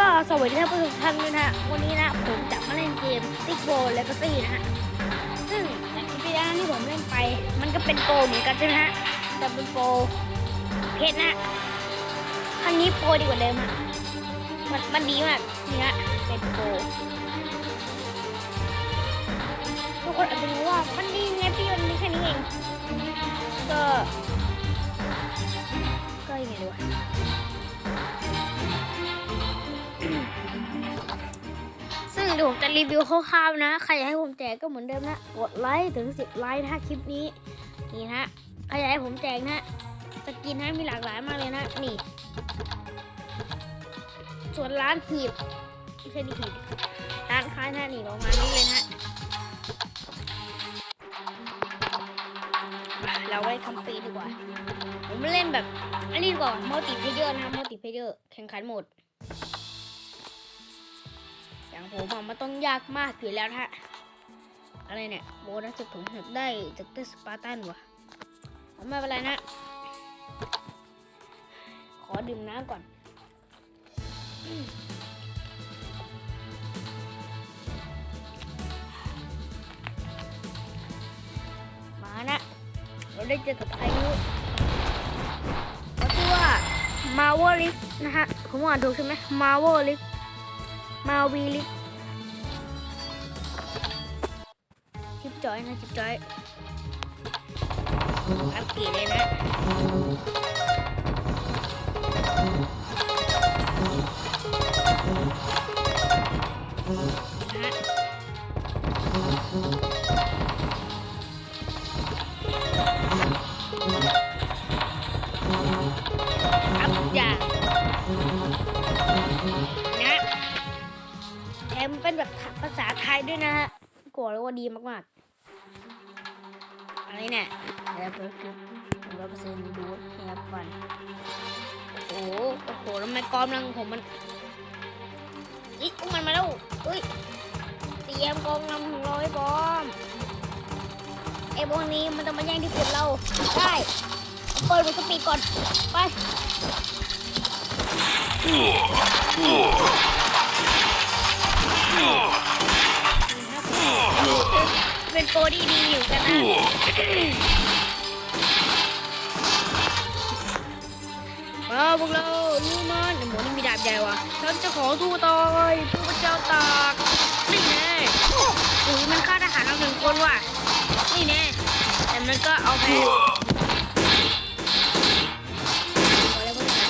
ก็สวัสดีท่านผู้ชมทุกท่านด้วยนะฮะวันนี้นะผมจะมาเล่นเกมติ๊กโบและก็ซี่นะฮะซึ่งจากคลิปที่แล้วที่ผมเล่นไป มันก็เป็นโปรเหมือนกันใช่ไหมฮะแต่เป็นโปรเพชรนะครั้งนี้โปรดีกว่าเดิมฮะมันมันดีมากนี่ฮะเป็นโปรทุกคนอาจจะรู้ว่ามันดีไงพี่มันมีแค่นี้เองก็ เดี๋ยวผมจะรีวิวคร่าวๆนะ ใครอยากให้ผมแจกก็เหมือนเดิมนะ กดไลค์ถึง 10 ไลค์นะคลิปนี้ นี่นะใครอยากให้ผมแจกนะสกินนะมีหลากหลายมากเลยนะ นี่ ส่วนร้านหีบไม่ใช่นี่หีบร้านค้านะนี่ประมาณนี้เลยนะเราไว้ทำฟรีดีกว่า ผมเล่นแบบอันนี้ก่อนมัลติเพเยอร์นะมัลติเพเยอร์แข่งขันหมด องผมอะมันต้องยากมากอยู่แล้วฮะอะไรเนี่ยโบนัสจากถุงเห็บได้จากเตสปาร์ตันวะไม่เป็นไรนะ ขอดื่มน้ำก่อนมานะ เราได้เจอกับใครไม่รู้เขาชื่อว่ามาเวอริกนะฮะ ผมอ่านถูกใช่ไหมมาเวอริก มาวีลิกชิปจอยนะชิปจอยอัปเกรดเลยนะนะ ทำไมกอมลังผมมันอีอุ้มมันมาแล้วเฮ้ยเตรียมกองลำของเราไว้บอมไอ้พวกนี้มันจะมาแย่งที่สุดเราได้เปิดมันสปีดก่อนไปเป็นโปรดีดีๆอยู่กันนะมาพวกเราลูมันห มูนี่มีดาบใหญ่วะฉันจะขอสู้ต่อยผู้พระเจ้าตากนี่แน่อุ้ยมันฆ่าทหารเราหนึ่งคนว่ะนี่แน่แต่มันก็เอาไปเอาแล้วพวกนั้น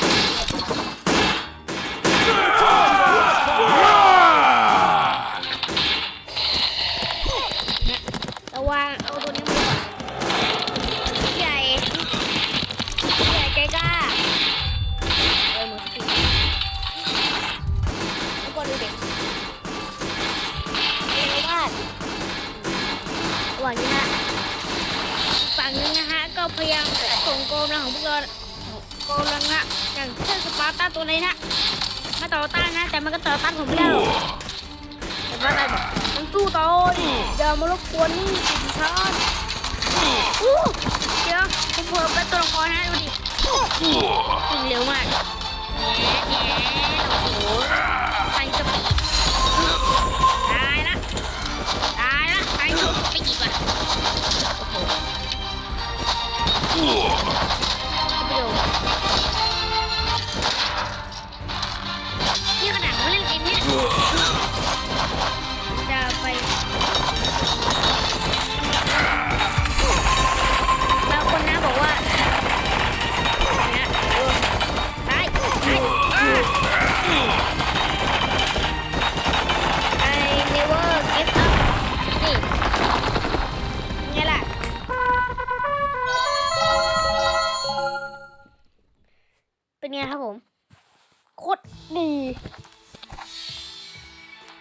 ระวังเอาตัวนี้ พวกเราโกลังนะอย่างเช่นสปาร์ตาตัวนี้นะมาต่อต้านนะ แต่มันก็ต่อต้านผมไม่ได้หรอกแต่ว่าอะไรมันสู้ต่อดิอย่ามารบกวนนี่สินค้าอู้เดี๋ยวผมเพิ่มเป็นตัวละครนะดูดิวิ่งเร็วมากแหน่แหน่โอ้โหไปจะตายละตายละตายจะไปอีกว่ะโอ้โห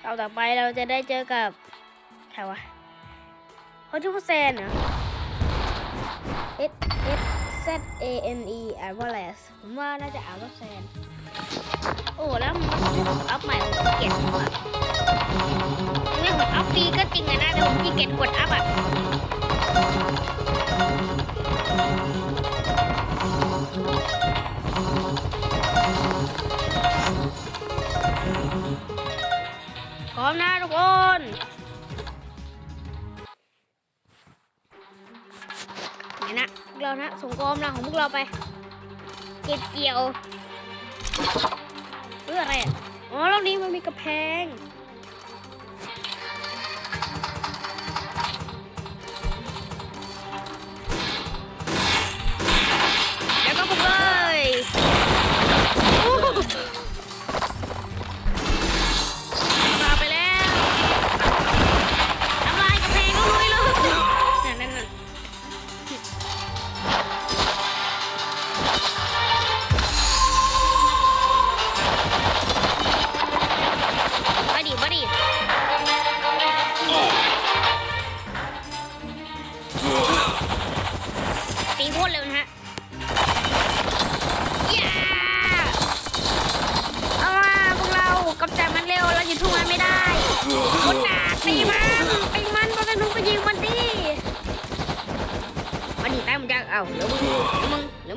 เราต่อไปเราจะได้เจอกับใครวะเขาชื่อว่าแซนเหรอ S S Z A N E อ่านว่าอะไรผมว่าน่าจะอ่านว่าแซน โอ้แล้วมันอัพใหม่ผมเกียจกดนี่ผมอัพฟรีก็จริงนะแต่ผมขี้เกียจกดอัพอะ ร้อมนะทุกคนนี่นะพวกเรานะส่งกองกำลังของพวกเราไป เก็บเกี่ยวเพื่ออะไรอ๋อรอบนี้มันมีกระแพง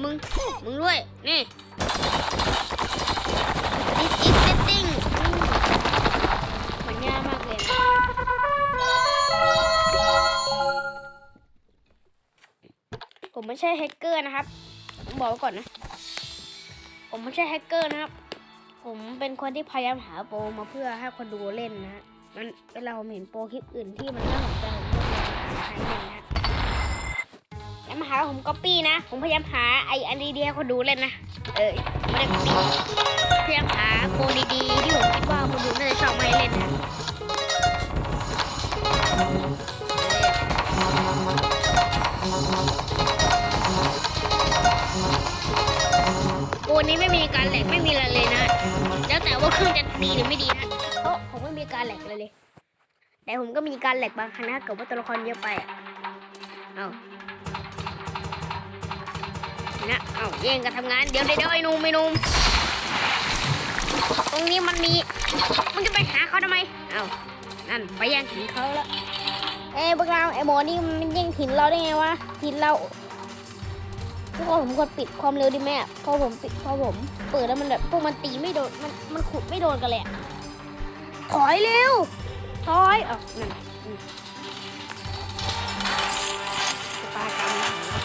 มึง มึงด้วย นี่ this is setting มันยากมากเลยนะผมไม่ใช่แฮกเกอร์นะครับ ผมบอกไว้ก่อนนะ ผมไม่ใช่แฮกเกอร์นะครับ ผมเป็นคนที่พยายามหาโปรมาเพื่อให้คนดูเล่นนะฮะมันเวลาผมเห็นโปรคลิปอื่นที่มันน่าสนใจผมก็พยายามหาใช้เล่นนะาผมก๊อปปี้นะ ผมพยายามหาไออันดีๆให้คนดูเล่นะ เออไม่ได้ก๊อปปี้พยายามหาโปรดีๆที่ผมคิดว่าคนดูน่าจะชอบมาเล่นนะโปรนี้ไม่มีการแหลกไม่มีอะไรเลยนะ แล้วแต่ว่าเครื่องจะดีหรือไม่ดีนะเพราะผมไม่มีการแหลกเลยเลย แต่ผมก็มีการแหลกบางครั้งนะเกิดว่าตัวละครเยอะไปอะเอา นะเอาแย่งกันทำงาน เดี๋ยวเดี๋ยวยวไอ้นุ่มไอ้นุ่มตรงนี้มันมีมึงจะไปหาเขาทำไม เอานั่นไปแย่งถิ่นเขาแล้วเอ้ยพวกเราไอ้หมอนี่มันแย่งถิ่นเราได้ไงวะถิ่นเราพวกผมควรปิดความเร็วดิแม่อะพอผมปิดพอผม เปิดแล้วมันแบบพวกมันตีไม่โดนมันมันขุดไม่โดนกันเลยอะถอยเร็วถอยเอ้านั่นสปากั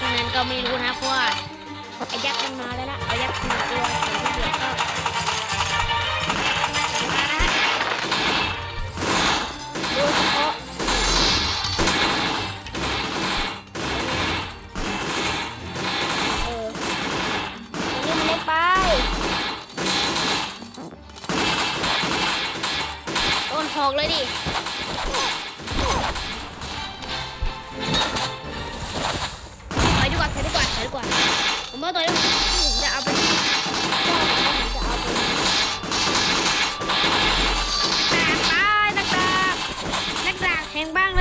นนั้นก็ไม่รู้นะเพราะว่า อ้ยักษ์มันมาแล้วนะอ้ยักษ์หนึ่งตัวส่ที่เหลือก็มานะฮะโดยเฉพาะเอออันนี้มันเล็กไปต้นหอกเลยดิถอยดีกว่าถอยดีกว่าถอยดีกว่า ผมว่าตอนนี้ผมจะเอาไปผมจะเอาไปนักดาบไปนักดาบนักดาบแข่งบ้างแล้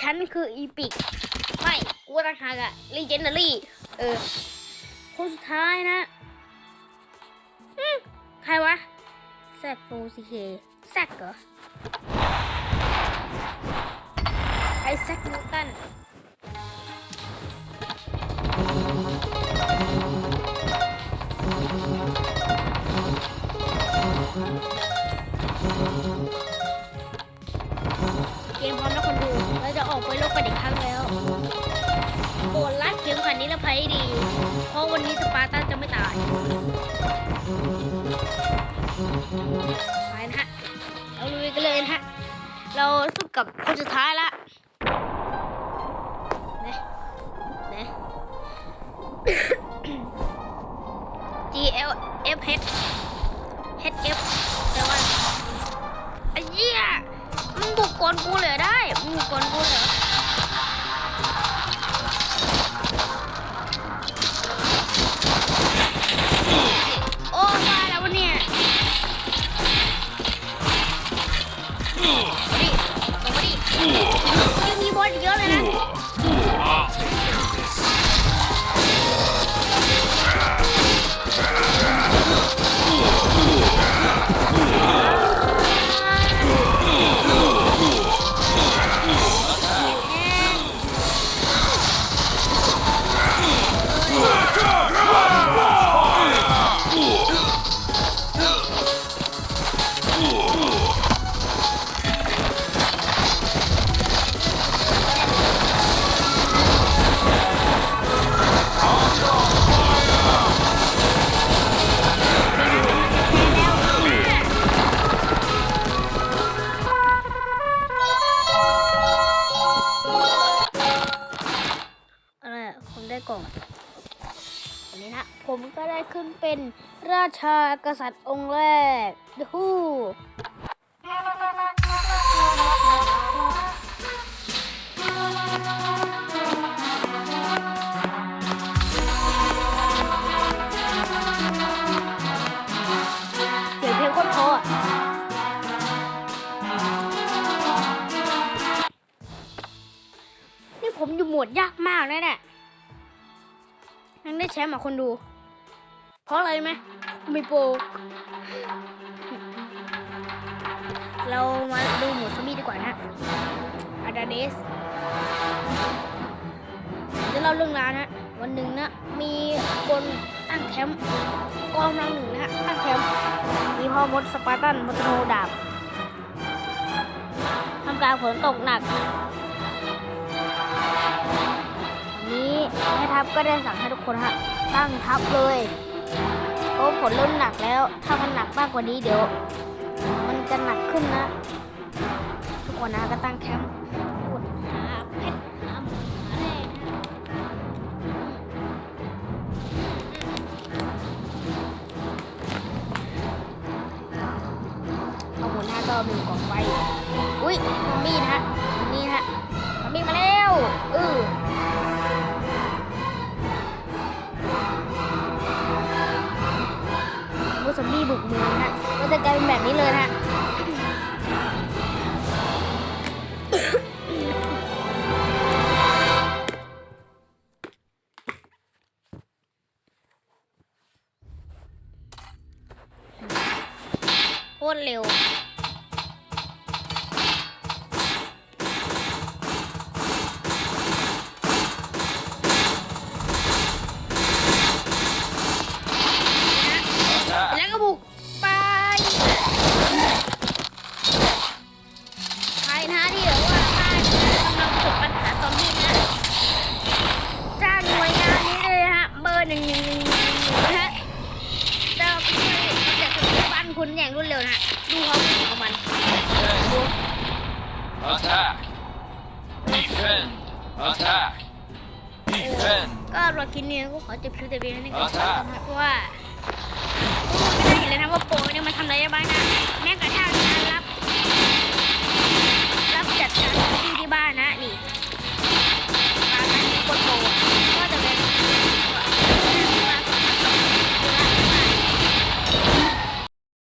ฉันคืออีพิก ไม่ กูต่างหากอะลีเจนดารี่ เออ คนสุดท้ายนะ รวะแซกโฟซีเคแซกเหรอ ไอแซกนิวตันเกมพร้อมแล้วคนดู เราจะออกไปโลกกันอีกครั้งแล้วโปรดรัดเข็มขัดนิรภัยให้ดี เพราะวันนี้สปาร์ตันจะไม่ตาย เลยนะฮะ เราสู้กับคนสุดท้ายละนะนะ G L F H H F แต่ว่าไอ้เหี้ยมึงบุกกวนกูเลยได้มึงบุกกวนกูเลยากษัตริย์องค์แรกดูฮูเสียงเพลงโคตรเพราะนี่ผมอยู่หมวดยากมากนะเนี่ยยังได้แชมป์อะคนดู เพราะอะไรไหม มีโปรเรามาดูหมดซอมบี้ดีกว่านะอาดาเดสเดี๋ยวเราเรื่องราวนะ วันหนึ่งนะ มีคนตั้งแคมป์กองกำลังหนึ่งนะตั้งแคมป์มีพ่อมดสปาร์ตันมดโนดาบทำกลารฝนตกหนักวันนี้แม่ทัพก็ได้สั่งให้ทุกคนฮะตั้งทัพเลย เพราะฝนเริ่มหนักแล้ว ถ้ามันหนักมากกว่านี้เดี๋ยว มันจะหนักขึ้นนะ ทุกคนนะก็ตั้งแคมป์ขุดหาเพชรหาหมาแร่นะเอาหมดหน้าก็มีกล่องไฟ อุ้ยมบี้นะฮะนี่นะมบี้มาแล้วเออ บึกมืองฮะ ก็จะกลายเป็นแบบนี้เลยนะฮะ Attack! Defend! Attack! Defend! ก็รอคลิปนี้ก็ขอจบคลิปแต่เพียงเท่านี้ก่อนอ่านะครับเพราะว่าไม่ได้เห็นเลยนะว่าโปรเนี่ยมันทำอะไรได้บ้างนะแม้กระ